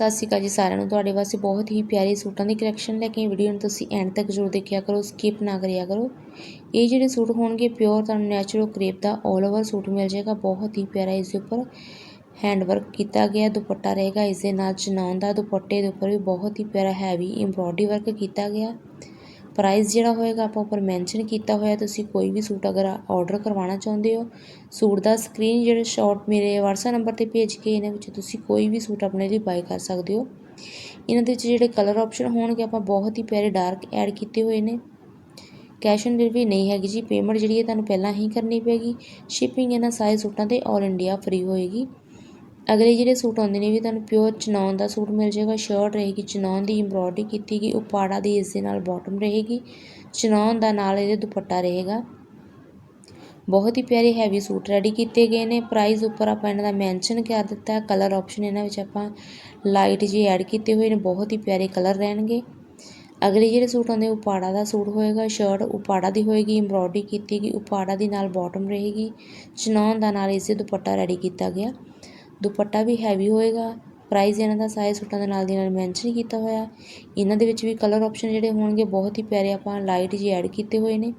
ਸਤਿ ਸ਼੍ਰੀ ਅਕਾਲ ਜੀ ਸਾਰਿਆਂ ਨੂੰ। ਤੁਹਾਡੇ ਵਾਸਤੇ ਬਹੁਤ ਹੀ ਪਿਆਰੇ ਸੂਟਾਂ ਦੀ ਕਲੈਕਸ਼ਨ ਲੈ ਕੇ ਵੀਡੀਓ ਨੂੰ ਤੁਸੀਂ ਐਂਡ ਤੱਕ ਜ਼ਰੂਰ ਦੇਖਿਆ ਕਰੋ ਸਕਿਪ ਨਾ ਕਰਿਆ ਕਰੋ। ਇਹ ਜਿਹੜੇ ਸੂਟ ਹੋਣਗੇ ਪਿਓਰ ਤੁਹਾਨੂੰ ਨੈਚੁਰਲ ਕਰੇਪ ਦਾ 올 ਓਵਰ ਸੂਟ ਮਿਲ ਜਾਏਗਾ। ਬਹੁਤ ਹੀ ਪਿਆਰਾ ਇਸ ਦੇ ਉੱਪਰ ਹੈਂਡ ਵਰਕ ਕੀਤਾ ਗਿਆ, ਦੁਪੱਟਾ ਰਹੇਗਾ, ਇਸ ਦੇ ਨਾਲ ਚਨਾਉਣ ਦਾ ਦੁਪੱਟੇ ਦੇ ਉੱਪਰ ਵੀ ਬਹੁਤ ਹੀ ਪਿਆਰਾ ਹੈਵੀ ਐਮਬ੍ਰੋਇਡਰੀ ਵਰਕ ਕੀਤਾ ਗਿਆ। ਪ੍ਰਾਈਜ਼ ਜਿਹੜਾ ਹੋਏਗਾ ਆਪਾਂ ਉੱਪਰ ਮੈਂਸ਼ਨ ਕੀਤਾ ਹੋਇਆ, ਤੁਸੀਂ ਕੋਈ ਵੀ ਸੂਟ ਅਗਰ ਆਰਡਰ ਕਰਵਾਉਣਾ ਚਾਹੁੰਦੇ ਹੋ, ਸੂਟ ਦਾ ਸਕਰੀਨ ਜਿਹੜੇ ਸ਼ਾਟ ਮੇਰੇ WhatsApp ਨੰਬਰ ਤੇ ਭੇਜ ਕੇ ਇਹਨਾਂ ਵਿੱਚ ਤੁਸੀਂ ਕੋਈ ਵੀ ਸੂਟ ਆਪਣੇ ਲਈ ਬਾਈ ਕਰ ਸਕਦੇ ਹੋ। ਇਹਨਾਂ ਦੇ ਵਿੱਚ ਜਿਹੜੇ ਕਲਰ ਆਪਸ਼ਨ ਹੋਣਗੇ, ਆਪਾਂ ਬਹੁਤ ਹੀ ਪਿਆਰੇ ਡਾਰਕ ਐਡ ਕੀਤੇ ਹੋਏ ਨੇ। ਕੈਸ਼ ਔਨ ਡਿਲੀਵਰੀ ਨਹੀਂ ਹੈਗੀ ਜੀ ਪੇਮੈਂਟ ਜਿਹੜੀ ਹੈ ਤੁਹਾਨੂੰ ਪਹਿਲਾਂ ਹੀ ਕਰਨੀ ਪੈਗੀ ਸ਼ਿਪਿੰਗ ਇਹਨਾਂ ਸਾਰੇ ਸੂਟਾਂ ਤੇ ਆਲ ਇੰਡੀਆ ਫ੍ਰੀ ਹੋਏਗੀ। ਅਗਲੇ ਜਿਹੜੇ ਸੂਟ ਆਉਂਦੇ ਨੇ ਵੀ ਤੁਹਾਨੂੰ ਪਿਓਰ ਚਨੌਨ ਦਾ ਸੂਟ ਮਿਲ ਜਾਏਗਾ ਸ਼ਰਟ ਰਹੇਗੀ ਚਨੌਨ ਦੀ ਐਮਬ੍ਰੋਇਡਰੀ ਕੀਤੀ ਗਈ, ਉਪਾੜਾ ਦੀ ਇਸ ਦੇ ਨਾਲ ਬਾਟਮ ਰਹੇਗੀ ਚਨੌਨ ਦਾ ਨਾਲ ਇਹਦੇ ਦੁਪੱਟਾ ਰਹੇਗਾ। ਬਹੁਤ ਹੀ ਪਿਆਰੇ ਹੈਵੀ ਸੂਟ ਰੈਡੀ ਕੀਤੇ ਗਏ ਨੇ ਪ੍ਰਾਈਸ ਉੱਪਰ ਆਪਾਂ ਇਹਨਾਂ ਦਾ ਮੈਂਸ਼ਨ ਕਰ ਦਿੱਤਾ ਹੈ ਕਲਰ ਆਪਸ਼ਨ ਇਹਨਾਂ ਵਿੱਚ ਆਪਾਂ ਲਾਈਟ ਜੀ ਐਡ ਕੀਤੇ ਹੋਏ ਨੇ, ਬਹੁਤ ਹੀ ਪਿਆਰੇ ਕਲਰ ਰਹਿਣਗੇ। ਅਗਲੇ ਜਿਹੜੇ ਸੂਟ ਆਉਂਦੇ, ਉਪਾੜਾ ਦਾ ਸੂਟ ਹੋਏਗਾ ਸ਼ਰਟ ਉਪਾੜਾ ਦੀ ਹੋਏਗੀ ਐਮਬ੍ਰੋਇਡਰੀ ਕੀਤੀ ਗਈ, ਉਪਾੜਾ ਦੀ ਨਾਲ ਬਾਟਮ ਰਹੇਗੀ ਚਨੌਨ ਦਾ ਨਾਲ ਇਸੇ ਦੁਪੱਟਾ ਰੈਡੀ ਕੀਤਾ ਗਿਆ। ਦੁਪੱਟਾ ਵੀ ਹੈਵੀ ਹੋਏਗਾ। ਪ੍ਰਾਈਜ਼ ਇਹਨਾਂ ਦਾ ਸਾਰੇ ਸੂਟਾਂ ਦੇ ਨਾਲ ਦੀ ਨਾਲ ਮੈਂਸ਼ਨ ਕੀਤਾ ਹੋਇਆ। ਇਹਨਾਂ ਦੇ ਵਿੱਚ ਵੀ ਕਲਰ ਆਪਸ਼ਨ ਜਿਹੜੇ ਹੋਣਗੇ, ਬਹੁਤ ਹੀ ਪਿਆਰੇ ਆਪਾਂ ਲਾਈਟ ਜਿਹੇ ਐਡ ਕੀਤੇ ਹੋਏ ਨੇ।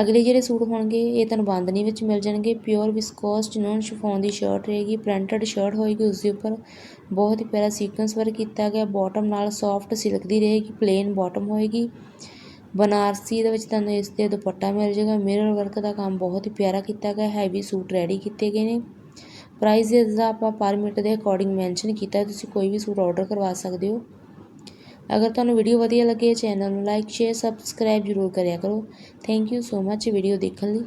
ਅਗਲੇ ਜਿਹੜੇ ਸੂਟ ਹੋਣਗੇ, ਇਹ ਤੁਹਾਨੂੰ ਬਾਂਦਨੀ ਵਿੱਚ ਮਿਲ ਜਾਣਗੇ। ਪਿਓਰ ਵਿਸਕੋਸ ਚਨੋਨ ਸ਼ਿਫੋਨ ਦੀ ਸ਼ਰਟ ਰਹੇਗੀ ਪ੍ਰਿੰਟਡ ਸ਼ਰਟ ਹੋਏਗੀ ਉਸ ਦੇ ਉੱਪਰ। ਬਹੁਤ ਹੀ ਪਿਆਰਾ ਸੀਕੁਐਂਸ ਵਰਕ ਕੀਤਾ ਗਿਆ। ਬਾਟਮ ਨਾਲ ਸੌਫਟ ਸਿਲਕ ਦੀ ਰਹੇਗੀ ਪਲੇਨ ਬਾਟਮ ਹੋਏਗੀ। ਬਨਾਰਸੀ ਦੇ ਵਿੱਚ ਤੁਹਾਨੂੰ ਇਸ ਤੇ ਦੁਪੱਟਾ ਮਿਲ ਜਾਏਗਾ। ਮਿਰਰ ਵਰਕ ਦਾ ਕੰਮ ਬਹੁਤ ਹੀ ਪਿਆਰਾ ਕੀਤਾ ਗਿਆ। ਹੈਵੀ ਸੂਟ ਰੈਡੀ ਕੀਤੇ ਗਏ ਨੇ। ਪ੍ਰਾਈਜ਼ ਇਸ ਦਾ ਆਪਾਂ ਪਰ ਮਿੰਟ ਦੇ ਅਕੋਰਡਿੰਗ ਮੈਂਸ਼ਨ ਕੀਤਾ ਹੈ, ਤੁਸੀਂ ਕੋਈ ਵੀ ਸੂਟ ਆਰਡਰ ਕਰਵਾ ਸਕਦੇ ਹੋ। ਅਗਰ ਤੁਹਾਨੂੰ ਵੀਡੀਓ ਵਧੀਆ ਲੱਗੇ ਚੈਨਲ ਨੂੰ ਲਾਈਕ ਸ਼ੇਅਰ ਸਬਸਕ੍ਰਾਈਬ ਜ਼ਰੂਰ ਕਰਿਆ ਕਰੋ। Thank you so much video ਦੇਖਣ ਲਈ।